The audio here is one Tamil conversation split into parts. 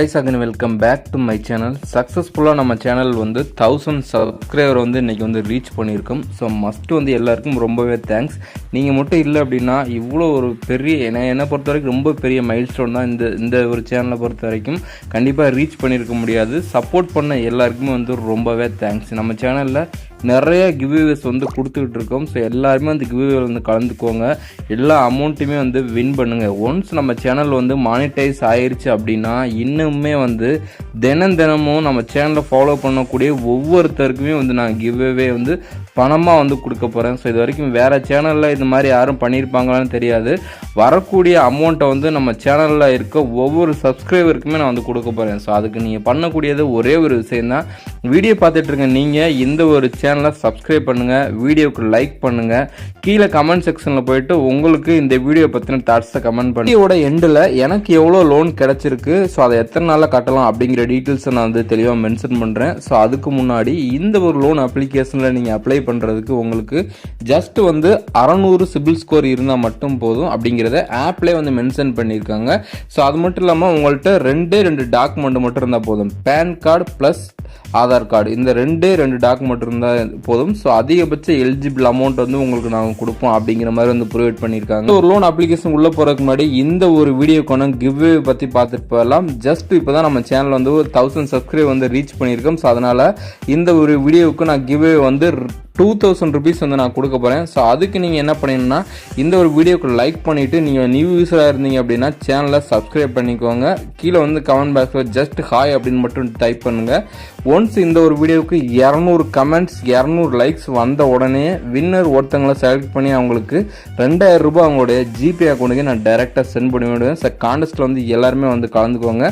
Guys again welcome back to my channel சக்ஸஸ்ஃபுல்லாக நம்ம சேனல் வந்து தௌசண்ட் சப்ஸ்கிரைபர் வந்து இன்றைக்கி வந்து ரீச் பண்ணியிருக்கோம். ஸோ மஸ்ட்டு வந்து எல்லாருக்கும் ரொம்பவே தேங்க்ஸ் நீங்கள் மட்டும் இல்லை அப்படின்னா இவ்வளோ ஒரு பெரிய என்ன என்னை பொறுத்த வரைக்கும் ரொம்ப பெரிய மைல் ஸ்டோன் தான் இந்த இந்த ஒரு சேனலை பொறுத்த வரைக்கும் கண்டிப்பாக ரீச் பண்ணியிருக்க முடியாது. சப்போர்ட் பண்ண எல்லாருக்குமே வந்து ரொம்பவே தேங்க்ஸ் நம்ம சேனலில் நிறைய கிவ்வேஸ் வந்து கொடுத்துக்கிட்டு இருக்கோம். ஸோ எல்லாருமே அந்த கிவ்யூவில் வந்து கலந்துக்கோங்க. எல்லா அமௌண்ட்டுமே வந்து வின் பண்ணுங்கள் ஒன்ஸ் நம்ம சேனல் வந்து மானிட்டைஸ் ஆயிடுச்சு அப்படின்னா இன்னுமே வந்து தினம் தினமும் நம்ம சேனலை ஃபாலோ பண்ணக்கூடிய ஒவ்வொருத்தருக்குமே வந்து நான் கிவ்வே வந்து பணமாக வந்து கொடுக்க போகிறேன் ஸோ இது வரைக்கும் வேறு சேனலில் இது மாதிரி யாரும் பண்ணியிருப்பாங்களான்னு தெரியாது. வரக்கூடிய அமௌண்ட்டை வந்து நம்ம சேனலில் இருக்க ஒவ்வொரு சப்ஸ்கிரைபருக்குமே நான் வந்து கொடுக்க போகிறேன் ஸோ அதுக்கு நீங்கள் பண்ணக்கூடியது ஒரே ஒரு விஷயம் தான் வீடியோ பார்த்துட்ருங்க நீங்கள் இந்த ஒரு சே சப்ஸ்கிரைப் பண்ணுங்கள் வீடியோக்கு லைக் பண்ணுங்கள் கீழே கமெண்ட் செக்ஷனில் போயிட்டு உங்களுக்கு இந்த வீடியோ பற்றின தாட்ஸை கமெண்ட் பண்ணி வீடியோட எண்டில் எனக்கு எவ்வளோ லோன் கிடச்சிருக்கு ஸோ அதை எத்தனை நாளில் கட்டலாம் அப்படிங்கிற டீட்டெயில்ஸை நான் வந்து தெளிவாக மென்ஷன் பண்ணுறேன் ஸோ அதுக்கு முன்னாடி இந்த ஒரு லோன் அப்ளிகேஷனில் நீங்கள் அப்ளை பண்ணுறதுக்கு உங்களுக்கு ஜஸ்ட் வந்து அறநூறு சிபில் ஸ்கோர் இருந்தால் மட்டும் போதும் அப்படிங்கிறத ஆப்லேயே வந்து மென்ஷன் பண்ணியிருக்காங்க. ஸோ அது மட்டும் இல்லாமல் உங்கள்கிட்ட ரெண்டே ரெண்டு டாக்குமெண்ட் மட்டும் இருந்தால் போதும். PAN card plus Aadhaar card. இந்த ரெண்டே ரெண்டு டாக்குமெண்ட் இருந்தால் போதும். ஸோ அதிகபட்ச எலிஜிபிள் அமௌண்ட் வந்து உங்களுக்கு நாங்கள் கொடுப்போம் அப்படிங்கிற மாதிரி வந்து ப்ரொவைட் பண்ணியிருக்காங்க. ஒரு லோன் அப்ளிகேஷன் உள்ளே போகிறதுக்கு முன்னாடி இந்த ஒரு வீடியோக்கான கிவ்வே பற்றி பார்த்துட்டு போகலாம் ஜஸ்ட் இப்போ தான் நம்ம சேனல் வந்து ஒரு தௌசண்ட் சப்ஸ்கிரைப் வந்து ரீச் பண்ணியிருக்கோம். ஸோ அதனால் இந்த ஒரு வீடியோவுக்கு நான் கிவ்வே வந்து டூ தௌசண்ட் ருபீஸ் வந்து நான் கொடுக்க போகிறேன் ஸோ அதுக்கு நீங்கள் என்ன பண்ணணும்னா இந்த ஒரு வீடியோக்கு லைக் பண்ணிவிட்டு நீங்கள் நியூ யூஸராக இருந்தீங்க அப்படின்னா சேனலை சப்ஸ்கிரைப் பண்ணிக்கோங்க. கீழே வந்து கமெண்ட் பாக்ஸில் ஜஸ்ட் ஹாய் அப்படின்னு மட்டும் டைப் பண்ணுங்கள் ஒன்ஸ் இந்த ஒரு வீடியோவுக்கு இரநூறு கமெண்ட்ஸ் இரநூறு லைக்ஸ் வந்த உடனே வின்னர் ஒருத்தங்களை செலக்ட் பண்ணி அவங்களுக்கு ரெண்டாயிரம் ரூபாய் அவங்களுடைய ஜிபே அக்கௌண்ட்டுக்கு நான் டைரெக்டாக சென்ட் பண்ணி விடுவேன். சார் காண்டஸ்ட்டில் வந்து எல்லாருமே வந்து கலந்துக்கோங்க.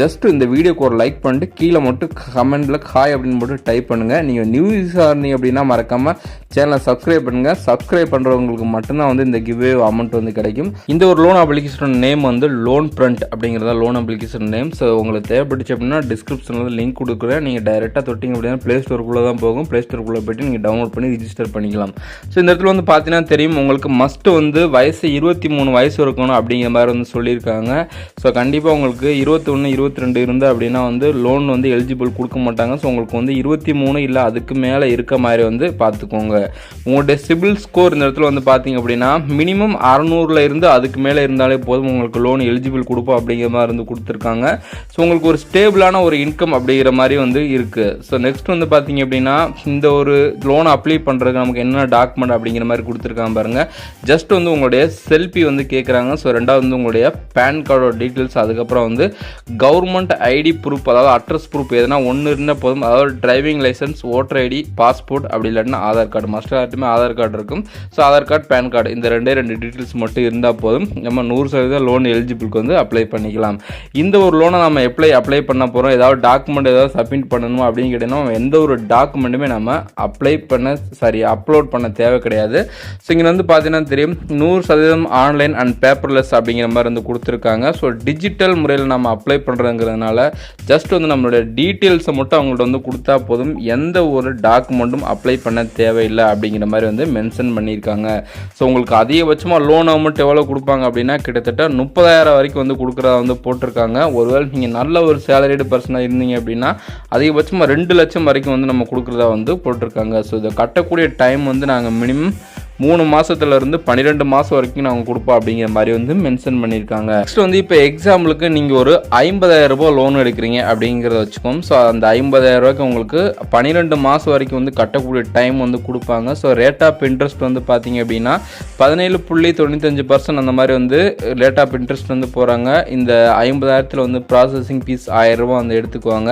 ஜஸ்ட் இந்த வீடியோக்கு ஒரு லைக் பண்ணிட்டு கீழே மட்டும் கமெண்ட்டில் ஹாய் அப்படின்னு மட்டும் டைப் பண்ணுங்கள் நீங்கள் நியூ யூஸாக இருந்தீங்க அப்படின்னா மறக்காமல் சேனலை சப்ஸ்கிரைப் பண்ணுங்கள் சப்ஸ்கிரைப் பண்ணுறவங்களுக்கு மட்டும்தான் வந்து இந்த கிவ்வே அமௌண்ட் வந்து கிடைக்கும். இந்த ஒரு லோன் அப்ளிகேஷன் நேம் வந்து லோன் ஃப்ரண்ட் அப்படிங்கிறத லோன் அப்ளிகேஷன் நேம் ஸோ உங்களுக்கு தேவைப்பட்டுச்சு அப்படின்னா டிஸ்கிரிப்ஷனில் லிங்க் கொடுக்குறேன். நீங்கள் டைரெக்டாக தொட்டிங்க அப்படின்னா ப்ளே ஸ்டோருக்குள்ளே தான் போகும். ப்ளே ஸ்டோருக்குள்ளே போய்ட்டு நீங்கள் டவுன்லோட் பண்ணி ரிஜிஸ்டர் பண்ணிக்கலாம். ஸோ இந்த இடத்துல வந்து பார்த்தீங்கன்னா தெரியும் உங்களுக்கு மஸ்ட் வந்து வயசு இருபத்தி மூணு வயசு இருக்கணும் அப்படிங்கிற மாதிரி வந்து சொல்லியிருக்காங்க. ஸோ கண்டிப்பாக உங்களுக்கு இருபத்தொன்று இருபத்தி ரெண்டு இருந்தால் அப்படின்னா வந்து லோன் வந்து எலிஜிபிள் கொடுக்க மாட்டாங்க. ஸோ உங்களுக்கு வந்து இருபத்தி மூணு இல்லை அதுக்கு மேலே இருக்க மாதிரி வந்து பார்த்துக்கோங்க. உங்களுடைய சிபில் ஸ்கோர் இந்த இடத்துல வந்து பார்த்தீங்க அப்படின்னா மினிமம் அறநூறுல இருந்து அதுக்கு மேலே இருந்தாலே போதும். உங்களுக்கு லோன் எலிஜிபிள் கொடுப்போம் அப்படிங்கிற மாதிரி வந்து கொடுத்துருக்காங்க. ஸோ உங்களுக்கு ஒரு ஸ்டேபிளான ஒரு இன்கம் அப்படிங்கிற மாதிரி வந்து இருக்குது ஸோ நெக்ஸ்ட் வந்து பார்த்தீங்க அப்படின்னா இந்த ஒரு லோன் அப்ளை பண்ணுறதுக்கு நமக்கு என்ன டாக்குமெண்ட் அப்படிங்கிற மாதிரி கொடுத்துருக்காங்க பாருங்கள் ஜஸ்ட் வந்து உங்களுடைய செல்ஃபி வந்து கேட்குறாங்க ஸோ ரெண்டாவது வந்து உங்களுடைய பேன் கார்டோட டீட்டெயில்ஸ் அதுக்கப்புறம் வந்து கவர்மெண்ட் ஐடி ப்ரூஃப் அதாவது அட்ரஸ் ப்ரூஃப் எதுனா ஒன்று இருந்தால் போதும். அதாவது driving licence voter ID passport அப்படி கார்டுனா ஆதார் கார்டு. மஸ்ட் ஆர்ட்டுமே ஆதார் கார்டு இருக்கும். So Aadhaar card PAN card இந்த ரெண்டே ரெண்டு டீட்டெயில்ஸ் மட்டும் இருந்தால் போதும். நம்ம நூறு சதவீதம் லோன் எலிஜிபிளுக்கு வந்து அப்ளை பண்ணிக்கலாம். இந்த ஒரு லோனை நம்ம எப்ளை அப்ளை பண்ண போகிறோம் ஏதாவது டாக்குமெண்ட் ஏதாவது சப்மிட் பண்ணணுமா அப்படின்னு கேட்டீங்கன்னா எந்த ஒரு டாக்குமெண்ட்டுமே நம்ம அப்ளை பண்ண சாரி அப்லோட் பண்ண தேவை கிடையாது. ஸோ இங்கே வந்து பார்த்தீங்கன்னா தெரியும். நூறு சதவீதம் ஆன்லைன் அண்ட் பேப்பர்லெஸ் அப்படிங்கிற மாதிரி வந்து கொடுத்துருக்காங்க. ஸோ டிஜிட்டல் முறையில் நம்ம அப்ளை பண்ணுறதுங்கிறதுனால ஜஸ்ட் வந்து நம்மளுடைய டீட்டெயில்ஸை மட்டும் அவங்கள்ட்ட வந்து கொடுத்தா போதும். எந்த ஒரு டாக்குமெண்ட்டும் அப்ளை பண்ண தேவையில்லை அப்படிங்கிற மாதிரி வந்து மென்ஷன் பண்ணியிருக்காங்க. ஸோ உங்களுக்கு அதிகபட்சமாக லோன் அமௌண்ட் எவ்வளோ கொடுப்பாங்க அப்படின்னா கிட்டத்தட்ட முப்பதாயிரம் வரைக்கும் வந்து கொடுக்குறதா வந்து போட்டிருக்காங்க. ஒருவேளை நீங்கள் நல்ல ஒரு சேலரிடு பர்சனாக இருந்தீங்க அப்படின்னா அதிகபட்சமாக ரெண்டு லட்சம் வரைக்கும் வந்து நம்ம கொடுக்குறதா வந்து போட்டிருக்காங்க. ஸோ இதை கட்டக்கூடிய டைம் வந்து நாங்கள் மினிமம் மூணு மாதத்துலேருந்து பன்னிரெண்டு மாதம் வரைக்கும் நாங்கள் கொடுப்போம் அப்படிங்கிற மாதிரி வந்து மென்ஷன் பண்ணியிருக்காங்க. நெக்ஸ்ட் வந்து இப்போ எக்ஸாம்பிளுக்கு நீங்கள் ஒரு ஐம்பதாயிரம் ரூபா லோன் எடுக்கிறீங்க அப்படிங்கிறத வச்சுக்கோம். ஸோ அந்த ஐம்பதாயிரம் ரூபாய்க்கு உங்களுக்கு பன்னிரெண்டு மாதம் வரைக்கும் வந்து கட்டக்கூடிய டைம் வந்து கொடுப்பாங்க. ஸோ ரேட் ஆஃப் இன்ட்ரெஸ்ட் வந்து பார்த்தீங்க அப்படின்னா பதினேழு புள்ளி தொண்ணூத்தஞ்சு பர்சன்ட் அந்த மாதிரி வந்து ரேட் ஆஃப் இன்ட்ரெஸ்ட் வந்து போகிறாங்க இந்த ஐம்பதாயிரத்தில் வந்து ப்ராசஸிங் ஃபீஸ் ஆயிரரூபா வந்து எடுத்துக்குவாங்க.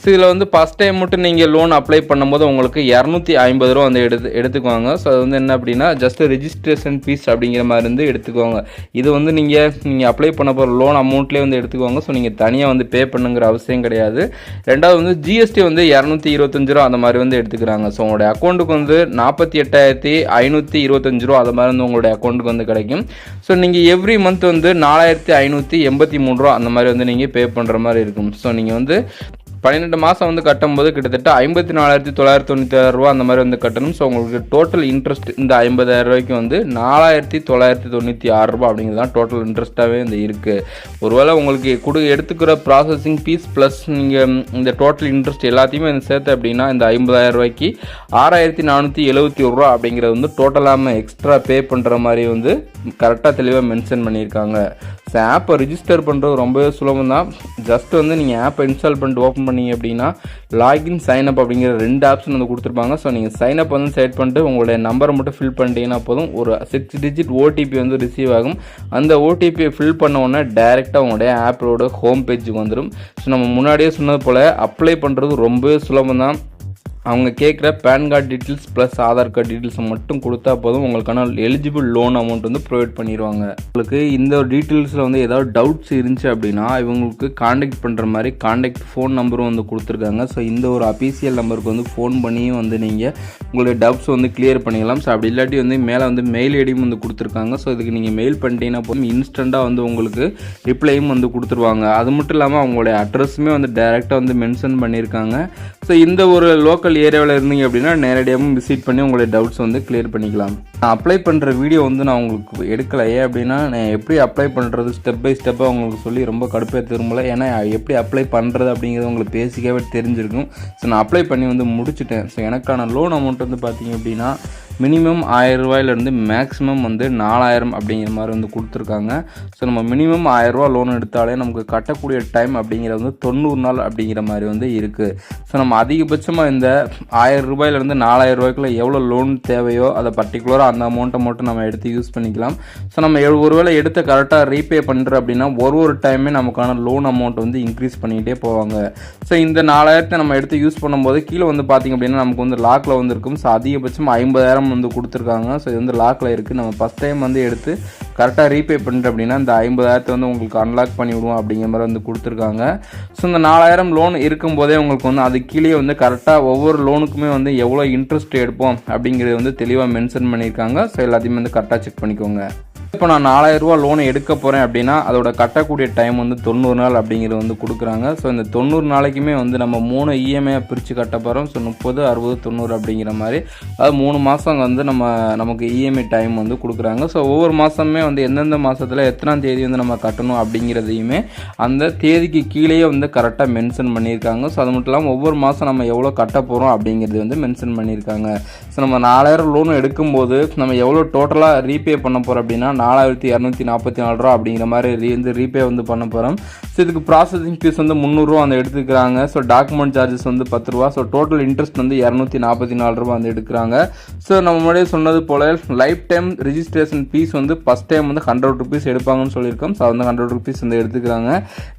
ஸோ இதில் வந்து ஃபஸ்ட் டைம் மட்டும் நீங்கள் லோன் அப்ளை பண்ணும்போது உங்களுக்கு இரநூத்தி ஐம்பது ரூபா வந்து எடுத்து எடுத்துக்குவாங்க. ஸோ அது வந்து என்ன அப்படின்னா ஜஸ்ட் ரெஜிஸ்ட்ரேஷன் ஃபீஸ் அப்படிங்கிற மாதிரி இருந்து எடுத்துக்குவாங்க இது வந்து நீங்கள் நீங்கள் அப்ளை பண்ண போகிற லோன் அமௌண்ட்லேயே வந்து எடுத்துக்குவாங்க ஸோ நீங்கள் தனியாக வந்து பே பண்ணுங்கிற அவசியம் கிடையாது. ரெண்டாவது வந்து ஜிஎஸ்டி வந்து இரநூத்தி இருபத்தஞ்சு ரூபா அந்த மாதிரி வந்து எடுத்துக்கிறாங்க. ஸோ உங்களுடைய அக்கௌண்ட்டுக்கு வந்து நாற்பத்தி எட்டாயிரத்தி ஐநூற்றி இருபத்தஞ்சு ரூபா அது மாதிரி வந்து உங்களுடைய அக்கௌண்ட்டுக்கு வந்து கிடைக்கும். ஸோ நீங்கள் எவ்ரி மந்த் வந்து நாலாயிரத்தி ஐநூற்றி எண்பத்தி மூணு ரூபா அந்த மாதிரி வந்து நீங்கள் பே பண்ணுற மாதிரி இருக்கும். ஸோ நீங்கள் வந்து பன்னெண்டு மாதம் வந்து கட்டும்போது கிட்டத்தட்ட ஐம்பத்தி நாலாயிரத்தி தொள்ளாயிரத்தி தொண்ணூற்றி ஆறு ரூபா அந்த மாதிரி வந்து கட்டணும். ஸோ உங்களுக்கு டோட்டல் இன்ட்ரெஸ்ட் இந்த ஐம்பதாயிரம் ரூபாய்க்கு வந்து நாலாயிரத்தி தொள்ளாயிரத்தி தொண்ணூற்றி ஆறு ரூபா அப்படிங்கிறது தான் டோட்டல் இன்ட்ரெஸ்ட்டாகவே இந்த இருக்குது ஒருவேளை உங்களுக்கு கொடு எடுத்துக்கிற ப்ராசஸிங் ஃபீஸ் ப்ளஸ் நீங்கள் இந்த டோட்டல் இன்ட்ரெஸ்ட் எல்லாத்தையுமே வந்து சேர்த்து அப்படின்னா இந்த ஐம்பதாயிரம் ரூபாய்க்கு ஆறாயிரத்தி நானூற்றி எழுபத்தி ஒரு ரூபா அப்படிங்கிறது வந்து டோட்டலாக எக்ஸ்ட்ரா பே பண்ணுற மாதிரி வந்து கரெக்டாக தெளிவாக மென்ஷன் பண்ணியிருக்காங்க. ஸோ ஆப்பை ரிஜிஸ்டர் பண்ணுறது ரொம்பவே சுலபம் தான் ஜஸ்ட் வந்து நீங்கள் ஆப்பை இன்ஸ்டால் பண்ணிட்டு ஓப்பன் பண்ணீங்க அப்படின்னா லாகின் சைன் அப் அப்படிங்கிற ரெண்டு ஆப்ஷன் வந்து கொடுத்துருப்பாங்க. ஸோ நீங்கள் சைன் அப் வந்து செட் பண்ணிட்டு உங்களுடைய நம்பரை மட்டும் ஃபில் பண்ணிட்டீங்கன்னா போதும். ஒரு சிக்ஸ் டிஜிட் ஓடிபி வந்து ரிசீவ் ஆகும். அந்த ஓடிபியை ஃபில் பண்ண உடனே டேரெக்டாக உங்களுடைய ஆப்போட ஹோம் பேஜுக்கு வந்துடும் ஸோ நம்ம முன்னாடியே சொன்னது போல் அப்ளை பண்ணுறது ரொம்பவே சுலபம் தான் அவங்க கேட்குற PAN card details plus Aadhaar card டீட்டெயில்ஸை மட்டும் கொடுத்தா போதும். உங்களுக்கான எலிஜிபிள் லோன் அமௌண்ட் வந்து ப்ரொவைட் பண்ணிடுவாங்க உங்களுக்கு இந்த டீட்டெயில்ஸில் வந்து ஏதாவது டவுட்ஸ் இருந்துச்சு அப்படின்னா இவங்களுக்கு காண்டாக்ட் பண்ணுற மாதிரி காண்டாக்ட் ஃபோன் நம்பரும் வந்து கொடுத்துருக்காங்க. ஸோ இந்த ஒரு அஃபீஷியல் நம்பருக்கு வந்து ஃபோன் பண்ணியும் வந்து நீங்கள் உங்களுடைய டவுட்ஸ் வந்து கிளியர் பண்ணிக்கலாம் ஸோ அப்படி இல்லாட்டி வந்து மேலே வந்து மெயில் ஐடியும் வந்து கொடுத்துருக்காங்க. ஸோ இதுக்கு நீங்கள் மெயில் பண்ணிட்டீங்கன்னா போதும். இன்ஸ்டண்ட்டாக வந்து உங்களுக்கு ரிப்ளையும் வந்து கொடுத்துருவாங்க. அது மட்டும் இல்லாமல் அவங்களுடைய அட்ரஸுமே வந்து டைரெக்டாக வந்து மென்ஷன் பண்ணியிருக்காங்க ஸோ இந்த ஒரு லோக்கல் ஏரியாவில் இருந்தீங்க அப்படின்னா நேரடியாகவும் விசிட் பண்ணி உங்களுடைய டவுட்ஸ் வந்து கிளியர் பண்ணிக்கலாம். நான் அப்ளை பண்ணுற வீடியோ வந்து நான் உங்களுக்கு எடுக்கலையே ஏன் அப்படின்னா நான் எப்படி அப்ளை பண்ணுறது ஸ்டெப் பை ஸ்டெப்பாக உங்களுக்கு சொல்லி ரொம்ப கடுப்பாக திரும்பல. ஏன்னா எப்படி அப்ளை பண்ணுறது அப்படிங்கிறது உங்களுக்கு பேசிக்காகவே தெரிஞ்சிருக்கும். ஸோ நான் அப்ளை பண்ணி வந்து முடிச்சுட்டேன். ஸோ எனக்கான லோன் அமௌண்ட் வந்து பார்த்தீங்க அப்படின்னா மினிமம் ஆயிரம் ரூபாயிலேருந்து மேக்ஸிமம் வந்து நாலாயிரம் அப்படிங்கிற மாதிரி வந்து கொடுத்துருக்காங்க. ஸோ நம்ம மினிமம் ஆயிரரூவா லோன் எடுத்தாலே நமக்கு கட்டக்கூடிய டைம் அப்படிங்கிறது வந்து தொண்ணூறு நாள் அப்படிங்கிற மாதிரி வந்து இருக்குது ஸோ நம்ம அதிகபட்சமாக இந்த ஆயிரம் ரூபாயிலேருந்து நாலாயிரம் ரூபாய்க்குள்ளே எவ்வளோ லோன் தேவையோ அதை பர்டிகுலராக அந்த அமௌண்ட்டை மட்டும் நம்ம எடுத்து யூஸ் பண்ணிக்கலாம். ஸோ நம்ம ஒரு ஒருவேளை எடுத்து கரெக்டாக ரீபே பண்ணுற அப்படின்னா ஒரு ஒரு டைமே நமக்கான லோன் அமௌண்ட் வந்து இன்க்ரீஸ் பண்ணிக்கிட்டே போவாங்க. ஸோ இந்த நாலாயிரத்தை நம்ம எடுத்து யூஸ் பண்ணும்போது கீழே வந்து பார்த்திங்க அப்படின்னா நமக்கு வந்து லாக்கில் வந்து இருக்கும் ஸோ அதிகபட்சம் ஐம்பதாயிரம் வந்து கொடுத்துருக்காங்க. ஸோ இது வந்து லாக்கில் இருக்குது நம்ம ஃபஸ்ட் டைம் வந்து எடுத்து கரெக்டாக ரீபே பண்ணிட்டு அப்படின்னா இந்த ஐம்பதாயிரத்தை வந்து உங்களுக்கு அன்லாக் பண்ணி விடுவோம் அப்படிங்கிற மாதிரி வந்து கொடுத்துருக்காங்க. ஸோ இந்த நாலாயிரம் லோன் இருக்கும்போதே உங்களுக்கு வந்து அது கீழே வந்து கரெக்டாக ஒவ்வொரு லோனுக்குமே வந்து எவ்வளோ இன்ட்ரெஸ்ட் எடுப்போம் அப்படிங்கிறது வந்து தெளிவாக மென்ஷன் பண்ணியிருக்காங்க. ஸோ எல்லாத்தையுமே வந்து கரெக்டாக செக் பண்ணிக்கோங்க. இப்போ நான் நாலாயிரம் ரூபா லோன் எடுக்க போகிறேன் அப்படின்னா அதோட கட்டக்கூடிய டைம் வந்து தொண்ணூறு நாள் அப்படிங்கிறது வந்து கொடுக்குறாங்க. ஸோ இந்த தொண்ணூறு நாளைக்குமே வந்து நம்ம மூணு இஎம்ஐயாக பிரித்து கட்ட போகிறோம் ஸோ முப்பது அறுபது தொண்ணூறு அப்படிங்கிற மாதிரி. அதாவது மூணு மாதம் வந்து நம்ம நமக்கு இஎம்ஐ டைம் வந்து கொடுக்குறாங்க. ஸோ ஒவ்வொரு மாதமே வந்து எந்தெந்த மாதத்தில் எத்தனாம் தேதி வந்து நம்ம கட்டணும் அப்படிங்கிறதையுமே அந்த தேதிக்கு கீழேயே வந்து கரெக்டாக மென்ஷன் பண்ணியிருக்காங்க. ஸோ அது மட்டும் இல்லாமல் ஒவ்வொரு மாதம் நம்ம எவ்வளோ கட்ட போகிறோம் அப்படிங்கிறது வந்து மென்ஷன் பண்ணியிருக்காங்க. ஸோ நம்ம நாலாயிரம் லோன் எடுக்கும்போது நம்ம எவ்வளோ டோட்டலாக ரீபே பண்ண போகிறோம் அப்படின்னா நாலாயிரத்தி இரநூத்தி நாற்பத்தி நாலு ரூபா அப்படிங்கிற மாதிரி ரீ வந்து ரீபே வந்து பண்ண போகிறோம் ஸோ இதுக்கு ப்ராசஸிங் ஃபீஸ் வந்து முந்நூறுரூவா வந்து எடுத்துக்கிறாங்க. ஸோ டாக்குமெண்ட் சார்ஜஸ் வந்து பத்து ரூபா. ஸோ டோட்டல் இன்ட்ரெஸ்ட் வந்து இரநூத்தி நாற்பத்தி நாலு ரூபா வந்து எடுக்கிறாங்க. ஸோ நம்ம முன்னாடியே சொன்னது போல் லைஃப் டைம் ரிஜிஸ்ட்ரேஷன் ஃபீஸ் வந்து ஃபஸ்ட் டைம் வந்து ஹண்ட்ரட் ருபீஸ் எடுப்பாங்கன்னு சொல்லியிருக்கோம். ஸோ வந்து ஹண்ட்ரட் ருபீஸ் வந்து எடுத்துக்கிறாங்க.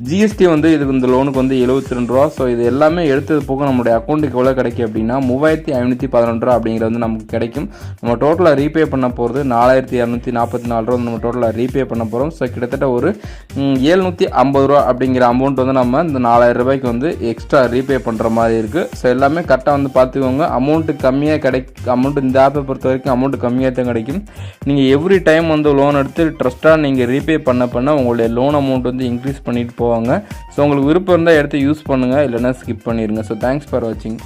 ஜிஎஸ்டி வந்து இதுக்கு இந்த லோனுக்கு வந்து எழுபத்தி ரெண்டு ரூபா. ஸோ இது எல்லாமே எடுத்தது போக நம்மளுடைய அக்கௌண்ட்டுக்கு எவ்வளோ கிடைக்கும் அப்படின்னா மூவாயிரத்தி ஐநூற்றி பதினொன்று ரூபா அப்படிங்கிறது வந்து நமக்கு கிடைக்கும். நம்ம டோட்டலாக ரீபே பண்ண போகிறது நாலாயிரத்தி இரநூத்தி நாற்பத்தி நாலு ரூபா வந்து நம்ம டோட்டலாக ரீபே பண்ண போகிறோம் ஸோ கிட்டத்தட்ட ஒரு ஏழ்நூற்றி ஐம்பது ரூபா அப்படிங்கிற அமௌண்ட் வந்து நம்ம இந்த நாலாயிரம் ரூபாய்க்கு வந்து எக்ஸ்ட்ரா ரீபே பண்ணுற மாதிரி இருக்குது ஸோ எல்லாமே கரெக்டாக வந்து பார்த்துக்கோங்க. அமௌண்ட்டு கம்மியாக கிடைக்கும் அமௌண்ட் இந்த ஆப்பை பொறுத்த வரைக்கும் அமௌண்ட் கம்மியாக தான் கிடைக்கும். நீங்கள் எவ்ரி டைம் வந்து லோன் எடுத்து ட்ரஸ்ட்டாக நீங்கள் ரீபே பண்ண பண்ண உங்களுடைய லோன் அமௌண்ட் வந்து இன்க்ரீஸ் பண்ணிட்டு போவாங்க. ஸோ உங்களுக்கு விருப்பம் இருந்தால் எடுத்து யூஸ் பண்ணுங்கள் இல்லைன்னா ஸ்கிப் பண்ணிடுங்க ஸோ தேங்க்ஸ் ஃபார் வாட்சிங்